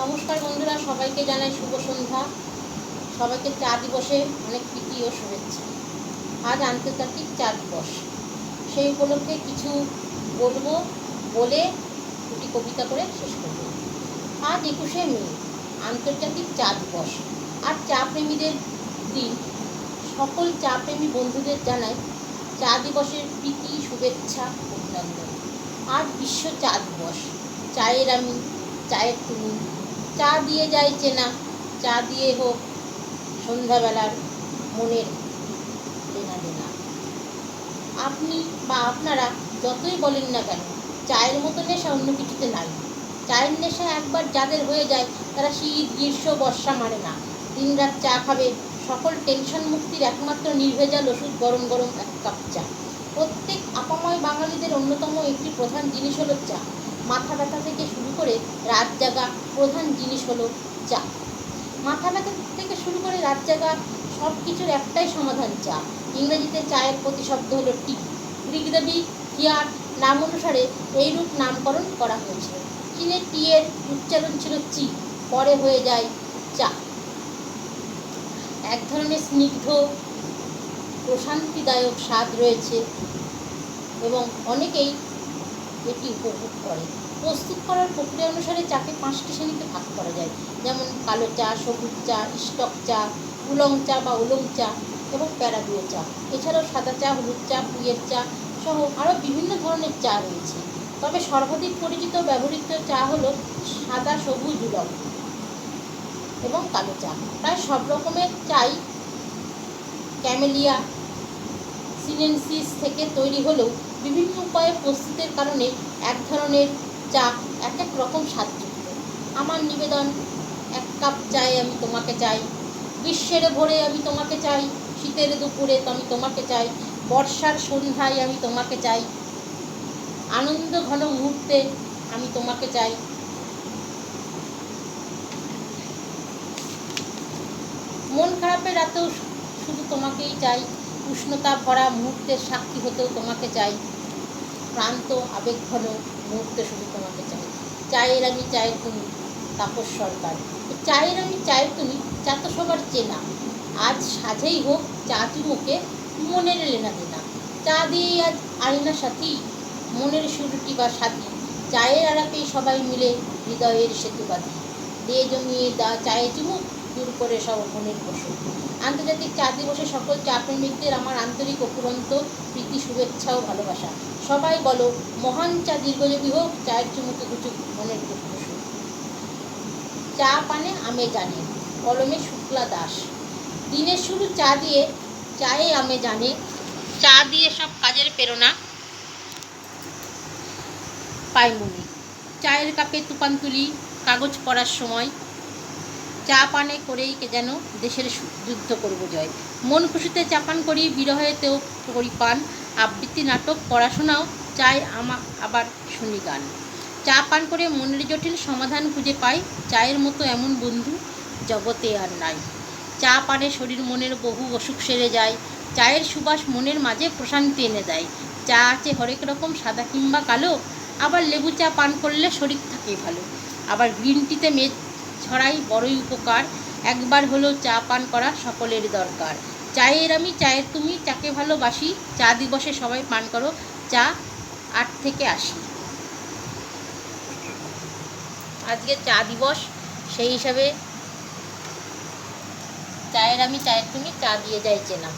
নমস্কার বন্ধুরা, সবাইকে জানাই শুভ সন্ধ্যা। সবাইকে চা দিবসে অনেক প্রীতি ও শুভেচ্ছা। আজ আন্তর্জাতিক চা দিবস। সেই উপলক্ষে কিছু বলব বলে দুটি কবিতা করে শেষ করব। আজ একুশে মে, আন্তর্জাতিক চা দিবস। আর চা প্রেমীদের দিন। সকল চা প্রেমী বন্ধুদের জানাই চা দিবসের প্রীতি, শুভেচ্ছা, অভিনন্দন। আজ বিশ্ব চা দিবস। চায়ের আমি, চায়ের তুমি। চা দিয়ে যায় চেনা চা দিয়ে হোক, সন্ধ্যাবেলার মনের লেনা দেনা আপনি বা আপনারা যতই বলেন না কেন, চায়ের মতো নেশা অন্য কিছুতে নাই। চায়ের নেশা একবার যাদের হয়ে যায়, তারা শীত, গ্রীষ্ম, বর্ষা মানে না। দিনরাত চা খাবে, সকল টেনশন মুক্তির একমাত্র নির্ভেজাল ওষুধ গরম গরম এক কাপ চা। প্রত্যেক আপাময় বাঙালিদের অন্যতম একটি প্রধান জিনিস হলো চা। মাথা ব্যথা থেকে শুরু করে রাত জাগা প্রধান জিনিস হলো চা। মাথা ব্যথা থেকে শুরু করে রাত জাগা সব কিছুর একটাই সমাধান চা। ইংরেজিতে চায়ের প্রতিশব্দ হলো টি। ঋগ্দেবী হিয়ার নাম অনুসারে এইরূপ নামকরণ করা হয়েছে। চীনের টি এর উচ্চারণ ছিল চি, পরে হয়ে যায় চা। এক ধরনের স্নিগ্ধ, প্রশান্তিদায়ক স্বাদ রয়েছে এবং অনেকেই এটি উপভোগ করে। প্রস্তুত করার প্রক্রিয়া অনুসারে চাকে পাঁচটি শ্রেণীতে ভাগ করা যায়। যেমন কালো চা, সবুজ চা, স্টক চা, উলং চা বা উলং চা এবং প্যারাগুয়ে চা। এছাড়াও সাদা চা, হলুদ চা পুইয়ের চা সহ আরও বিভিন্ন ধরনের চা রয়েছে। তবে সর্বাধিক পরিচিত ব্যবহৃত চা হল সাদা, সবুজ, উলং এবং কালো চা। প্রায় সব রকমের চাই ক্যামেলিয়া, সিনেনসিস থেকে তৈরি হলেও বিভিন্ন উপায়ে প্রস্তুতের কারণে এক ধরনের চা এক এক রকম স্বাদযুক্ত আমার নিবেদন, এক কাপ চাই আমি তোমাকে চাই। গ্রীষ্মের ভোরে আমি তোমাকে চাই, শীতের দুপুরে আমি তোমাকে চাই, বর্ষার সন্ধ্যায় আমি তোমাকে চাই, আনন্দ ঘন মুহূর্তে আমি তোমাকে চাই। মন খারাপের রাতেও শুধু তোমাকেই চাই, উষ্ণতা ভরা মুহূর্তের সাক্ষী হতেও তোমাকে চাই। ক্লান্ত আবেগ মুহূর্ত শুধু তোমাকে চাই। চায়ের আমি চায়ের তুমি, তাপস সরকার। চায়ের আমি চায়ের তুমি, চা তো সবার চেনা। আজ সাজেই হোক চা চুমুকে মনের লেনা দেনা। চা দিয়ে আজ আয়না সাথী, মনের সুরটি বা সাথী। চায়ের আড়াপেই সবাই মিলে হৃদয়ের সেতু বাঁধি দিয়ে জমিয়ে দা চায়ে চুমুক, দূর করে সব মনের বসে আন্তর্জাতিক চা দিবসে সকল চা প্রেমিকদের আমার আন্তরিক অপুরন্ত প্রীতি, শুভেচ্ছা ও ভালোবাসা। সবাই বলো, মহান চা দীর্ঘযোগী হোক, চায়ের চুমুকে গুচুক মনের সুখ। চা পানে আমে জানে, কলমে শুক্লা দাস। দিনের শুরু চা দিয়ে, চায়ে আমে জানে। চা দিয়ে সব কাজের প্রেরণা পাইমুনি। চায়ের কাপে তুপান তুলি, কাগজ পড়ার সময় চা পানে করেই কে যেন দেশের যুদ্ধ করব জয়। মন খুশিতে চাপান করি, বিরহেতেও করি পান। আবৃত্তি নাটক, পড়াশোনাও, চাই আমা আবার শুনি গান। চা পান করে মনের জটিল সমাধান খুঁজে পাই, চায়ের মতো এমন বন্ধু জগতে আর নাই। চা পানে শরীর মনের বহু অসুখ সেরে যায়, চায়ের সুবাস মনের মাঝে প্রশান্তি এনে দেয়। চা আছে হরেক রকম সাদা কিংবা কালো, আবার লেবু চা পান করলে শরীর থাকে ভালো। আবার গ্রিন টিতে মেদ ছড়াই বড়ই উপকার। একবার হলেও চা পান করা সকলের দরকার। চায়ের আমি চায়ের তুমি চাকে ভালোবাসি। চা দিবসে সবাই পান করো। চা আট থেকে আসি আজকে চা দিবস, সেই হিসাবে চায়ের আমি চায়ের তুমি চা দিয়ে যাই চেনা।